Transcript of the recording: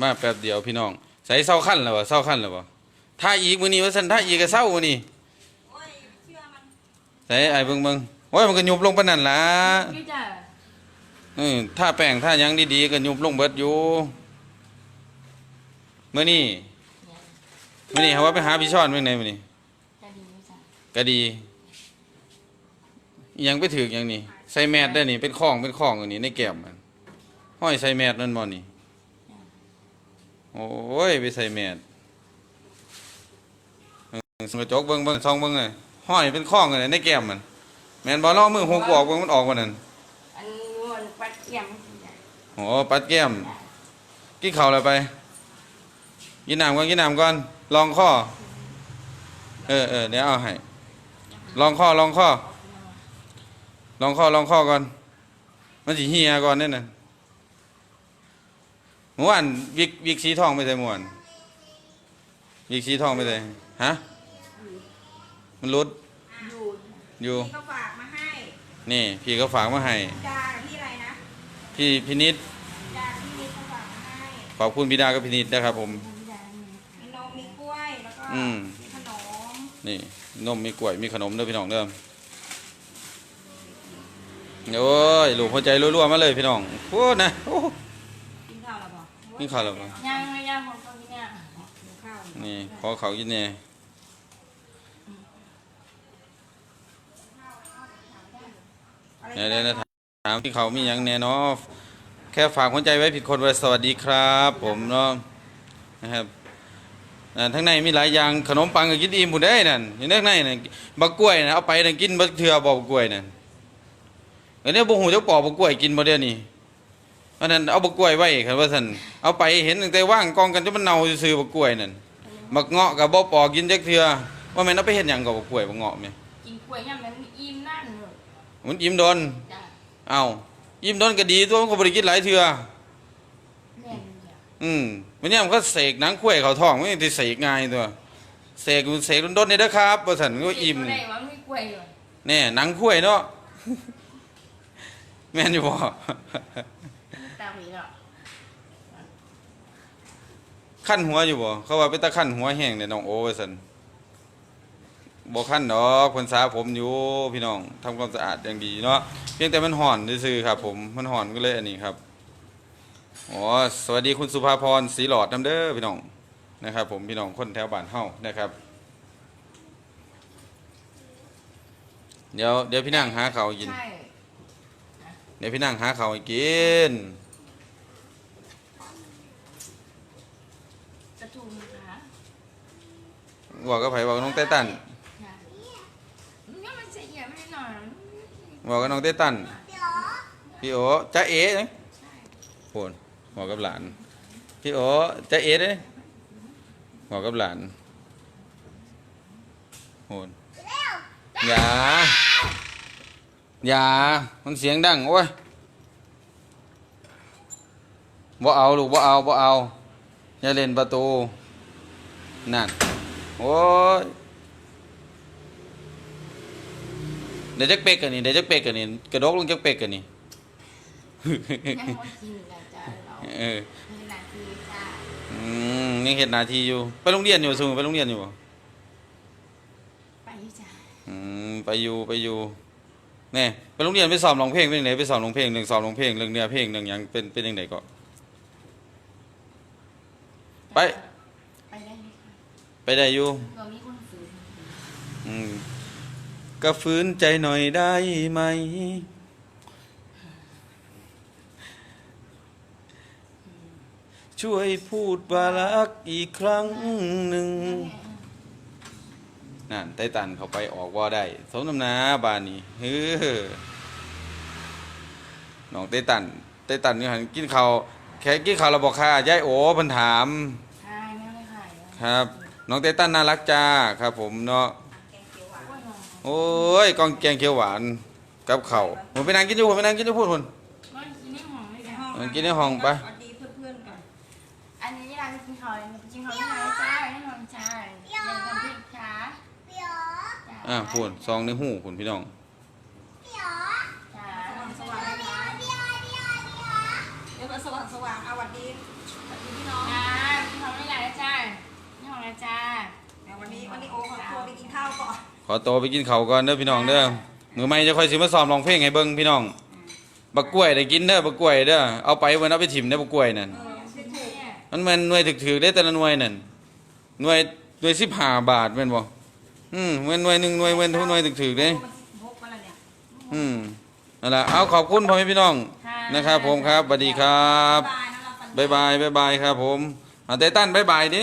มาแป๊บเดียวพี่น้อง ใส่เศร้าขั้นแล้ววะเศร้าขั้นแล้ววะถ้าอีกมื้อนี้ว่าซั่นถ้าอีกก็เศร้ามื้อนี้โอ้ยเชื่อมันใส่ไอ้เบิ่งเบิ่งโอ้ยมันก็ยุบลงปานนั้นล่ะพี่จ้ะเออถ้าแป้งถ้าหยังดีๆก็ยุบลงเบิดอยู่มื้อนี้มื้อนี้เขาว่าไปหาพี่ช้อนเมื่อไหร่มื้อนี้จะดีพี่จ้ะก็ดีอิหยังไปถึกอย่างนี้ใส่แมสได้นี่เป็นข้องเป็นข้องอันนี้ในแก้มมันห้อยใส่แมสนั่นบ่นี่ โอ้ยไปใส่แมสเออส่องกระจกเบิ่งเบิ่งซองเบิ่งเลยห้อยเป็นข้องอันนี้ในแก้มมันแม่นบ่ลองมือหกออกเบิ่งมันออกบ่นั่นอันนี้มันปัดเกี่ยมพี่จ้ะโอ้ปัดแก้มกินข้าวแล้วไปกินน้ำก่อนกินน้ำก่อนลองข้อ เออเออเดี๋ยวเอาให้ลองข้อลองข้อลองข้อลองข้อก่อนมันสิเฮียก่อนเนี่ยนะ เมื่อวานวิกวิกสีทองไปใส่เมื่อวานวิกสีทองไปใส่ฮะมันรุดอยู่อยู่พี่ก็ฝากมาให้นี่ พี่ก็ฝากมาให้ดาพี่อะไรนะพี่พินิษดาพี่นิดเขาฝากมาให้ขอบคุณพี่ดากับพินิษนะครับ ผมพี่จ้ะนี่มีนมมีกล้วยแล้วก็อืม มีขนมนี่นมมีกล้วยมีขนมเด้อพี่น้องเด้อโอ้ยลูกหัวใจรัวๆมาเลยพี่น้องพูดนะโอ้กินข้าวแล้วบ่กินข้าวแล้วบ่ย่างไม่ย่างของตรงนี้เนี่ยกินข้าวนี่ขอเขากินแน่อะไรเดี๋ยวเดี๋ยวถามถามที่เขามีอย่างแน่เนาะแค่ฝากหัวใจไว้ผิดคนไว้สวัสดีครับ ผมเนาะนะครับอ่าทั้งในมีหลายอย่างขนมปังก็กินอิ่มหมดได้นั่นอยู่ในข้างในนั่นบักกล้วยนะเอาไปนั่นกินบักเถื่อบอกบักกล้วยนั่นเดี๋ยวนี้บ่หูจักปอกบักกล้วยกินบ่เดี๋ยวนี้ อันนั้นเอาบักกล้วยไว้ครับว่าซั่นเอาไปเห็นตั้งแต่ว่างกองกันจนมันเน่าซื่อๆบักกล้วยนั่นบักเงาะกับบ่ปอกกินจักเถื่อว่าแม่นเอาไปเฮ็ดหยังกับบักกล้วยบักเงาะแม่กินกล้วยย่ำแล้วมันอิ่มนั่นเลยมันอิ่มโดนจ้ะเอายิ้มโดนก็ดีตัวมันก็บริกินหลายเทื่อแม่นจ้ะอืมวันนี้มันก็เสกหนังคุ้ยเขาท้องไม่ได้เสกง่ายตัวเสกมันเสกโดนๆนี่เด้อครับบ่ซั่นก็อิ่มได้ว่ามีกล้วยอยู่แน่หนังคุ้ยเนาะแม่นอยู่บ่ตามนี้เนาะขั้นหัวอยู่บ่เขาว่าเป็นตะขั้นหัวแห้งเนี่ยน้องโอว่าซั่นบ่ขั้นดอกเพิ่นสาผมอยู่พี่น้องทำความสะอาดอย่างดีเนาะเพียงแต่มันห่อนซื่อๆครับผมมันห่อนก็เลยอันนี้ครับอ๋อสวัสดีคุณสุภาพรศรีหลอดนํเด้อพี่น้องนะครับ ผมพี่น้องคนแถวบ้านเฮานะครับ เดี๋ยวเดี๋ยวพี่นั่งหาข้าวกินใช่เดี๋ยวพี่นั่งหาข้าวให้กิน กระทุงนะคะ บอกกับไผบอกกับน้องเต้ตันค่ะนี่มันเสียเยอะไม่หน่อยบอกกับน้องเต้ตันพี่โอจ้าเอ๋นะใช่โอนบอกกับหลานพี่โอจ้าเอ๋เด้บอกกับหลานโอนอย่าอย่ามันเสียงดังโอ้ยบ่เอาลูกบ่เอาบ่เอาอย่าเล่นประตูนั่น โอ้ยเดี๋ยวจักเป็กกันนี่เดี๋ยวจักเป็กกันนี่กระดกลงจักเป็กกันนี่ยังไม่กินเลยจ้ะเราเออมีหน้าที่จ้ะอืมยังเห็นหนาทีอยู่ ไปโรงเรียนอยู่สูไปโรงเรียนอยู่บ่ไปจ้ะอืมไปอยู่ไปอยู่แน่ไปโรงเรียนไปสอบร้องเพลงเป็นยังไงไปสอบร้องเพลงเรื่องสอบร้องเพลงเรื่องเนื้อเพลงเรื่องหยังเป็นเป็นยังไงก็ ไปไปได้ไหมคะ ไปได้อยู่เรามีคนฝืนอืมก็ฟื้นใจหน่อยได้ไหม ช่วยพูดว่ารักอีกครั้งหนึ่งนั่นไต้ตันเขาไปออกว่าได้ สมน้ำหนาบานนี้เฮ้อน้องไต้ตันไต้ตันนี่หันกินข้าวแค่กินข้าวเราบอกค่ะยายโอเพิ่นถาม ใช่ไม่ได้ขายแล้ว ครับ น้องไต้ตันน่ารักจ้าครับ ผมเนาะแกงเขียวหวานอ้วนหรอโอ้ยกองแกงเขียวหวานกับข้าวผมไปนั่งกินอยู่ผมไปนั่งกินอยู่พูดคนไม่กินในห้องไม่ในได้ห้องเออกินในห้องไปสวัสดีเพื่อนๆก่อนอันนี้ร้านกินข้าวเลยกินข้าวที่ไหนจ้าในห้องจ้าในคอมพิวเตอร์จ้าอ่าพูดซองในหูคุณพี่น้องจ้าสว่างสว่างๆนะคะเดี๋ยวสว่างสว่างๆเอาสวัสดีสวัสดีพี่น้อง แล้วจ้าเดี๋วันนี้วันนี้โอขอตัวไปกินข้าวก่อนขอตัวไปกินเขาก่อนเด้อพี่น้องเด้อมือไม่จะคอยซื้อมาซ้อมลองเพลงให้เบิ้งพี่น้องบักกล้วยได้กินเด้อบักกล้วยเด้อเอาไปวันเอาไปถิ่มเด้อบักกล้วยนั่น เออไม่ถูกเนี่ยมันมันหน่วยถือถือได้แต่ละหน่วยนั่นหน่วยหน่วยสิบห้าบาทเม่นบ่อืมเว้นหน่วยหนึ่งหน่วยแม่นทุกหน่วยถือถืด้ลยอืมนั่นแหละเอาขอบคุณพ่อแม่พี่น้องนะครับผมครับสวัสดีครับ๊ายบายบายบายครับผมอะไตตันบายบายดิ